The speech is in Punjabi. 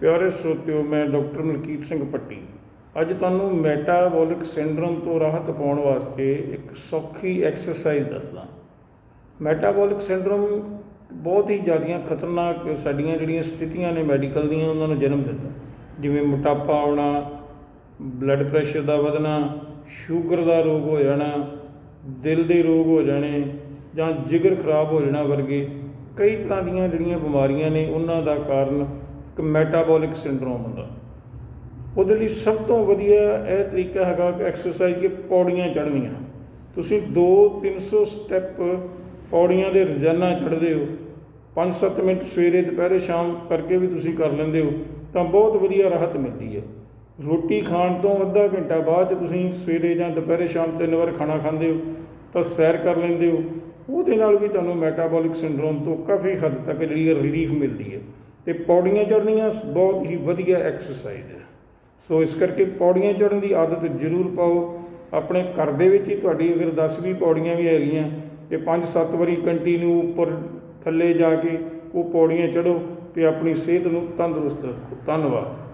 ਪਿਆਰੇ ਸਰੋਤਿਓ ਮੈਂ ਡਾਕਟਰ ਮਲਕੀਤ ਸਿੰਘ ਪੱਟੀ। ਅੱਜ ਤੁਹਾਨੂੰ ਮੈਟਾਬੋਲਿਕ ਸਿੰਡਰੋਮ ਤੋਂ ਰਾਹਤ ਪਾਉਣ ਵਾਸਤੇ ਇੱਕ ਸੌਖੀ ਐਕਸਰਸਾਈਜ਼ ਦੱਸਦਾ। ਮੈਟਾਬੋਲਿਕ ਸਿੰਡਰਮ ਬਹੁਤ ਹੀ ਜ਼ਿਆਦੀਆਂ ਖਤਰਨਾਕ ਸਾਡੀਆਂ ਜਿਹੜੀਆਂ ਸਥਿਤੀਆਂ ਨੇ ਮੈਡੀਕਲ ਦੀਆਂ, ਉਹਨਾਂ ਨੂੰ ਜਨਮ ਦਿੰਦਾ। ਜਿਵੇਂ ਮੋਟਾਪਾ ਆਉਣਾ, ਬਲੱਡ ਪ੍ਰੈਸ਼ਰ ਦਾ ਵਧਣਾ, ਸ਼ੂਗਰ ਦਾ ਰੋਗ ਹੋ ਜਾਣਾ, ਦਿਲ ਦੇ ਰੋਗ ਹੋ ਜਾਣੇ ਜਾਂ ਜਿਗਰ ਖਰਾਬ ਹੋ ਜਾਣਾ ਵਰਗੇ ਕਈ ਤਰ੍ਹਾਂ ਦੀਆਂ ਜਿਹੜੀਆਂ ਬਿਮਾਰੀਆਂ ਨੇ, ਉਹਨਾਂ ਦਾ ਕਾਰਨ ਇੱਕ ਮੈਟਾਬੋਲਿਕ ਸਿੰਡਰੋਮ ਹੁੰਦਾ। ਉਹਦੇ ਲਈ ਸਭ ਤੋਂ ਵਧੀਆ ਇਹ ਤਰੀਕਾ ਹੈਗਾ ਕਿ ਐਕਸਰਸਾਈਜ਼ ਕਿ ਪੌੜੀਆਂ ਚੜ੍ਹਨੀਆਂ। ਤੁਸੀਂ 2-300 ਸਟੈਪ ਪੌੜੀਆਂ ਦੇ ਰੋਜ਼ਾਨਾ ਚੜ੍ਹਦੇ ਹੋ। 5-7 ਮਿੰਟ ਸਵੇਰੇ, ਦੁਪਹਿਰੇ, ਸ਼ਾਮ ਕਰਕੇ ਵੀ ਤੁਸੀਂ ਕਰ ਲੈਂਦੇ ਹੋ, ਤਾਂ ਬਹੁਤ ਵਧੀਆ ਰਾਹਤ ਮਿਲਦੀ ਹੈ। ਰੋਟੀ ਖਾਣ ਤੋਂ ਅੱਧਾ ਘੰਟਾ ਬਾਅਦ 'ਚ ਤੁਸੀਂ ਸਵੇਰੇ ਜਾਂ ਦੁਪਹਿਰੇ, ਸ਼ਾਮ ਤਿੰਨ ਵਾਰ ਖਾਣਾ ਖਾਂਦੇ ਹੋ, ਤਾਂ ਸੈਰ ਕਰ ਲੈਂਦੇ ਹੋ। ਉਹਦੇ ਨਾਲ ਵੀ ਤੁਹਾਨੂੰ ਮੈਟਾਬੋਲਿਕ ਸਿੰਡਰੋਮ ਤੋਂ ਕਾਫੀ ਹੱਦ ਤੱਕ ਜਿਹੜੀ ਰਿਲੀਫ ਮਿਲਦੀ ਹੈ। ਤੇ ਪੌੜੀਆਂ ਚੜ੍ਹਨੀਆਂ ਬਹੁਤ ਹੀ ਵਧੀਆ ਐਕਸਰਸਾਈਜ਼ ਹੈ। ਸੋ ਇਸ ਕਰਕੇ ਪੌੜੀਆਂ ਚੜ੍ਹਨ ਦੀ ਆਦਤ ਜ਼ਰੂਰ ਪਾਓ। ਆਪਣੇ ਘਰ ਦੇ ਵਿੱਚ ਹੀ ਤੁਹਾਡੀ ਅਗਰ 10 ਵੀਹ ਪੌੜੀਆਂ ਵੀ ਹੈਗੀਆਂ, ਤੇ 5-7 ਵਾਰੀ ਕੰਟੀਨਿਊ ਉੱਪਰ ਥੱਲੇ ਜਾ ਕੇ ਉਹ ਪੌੜੀਆਂ ਚੜ੍ਹੋ ਤੇ ਆਪਣੀ ਸਿਹਤ ਨੂੰ ਤੰਦਰੁਸਤ ਰੱਖੋ। ਧੰਨਵਾਦ।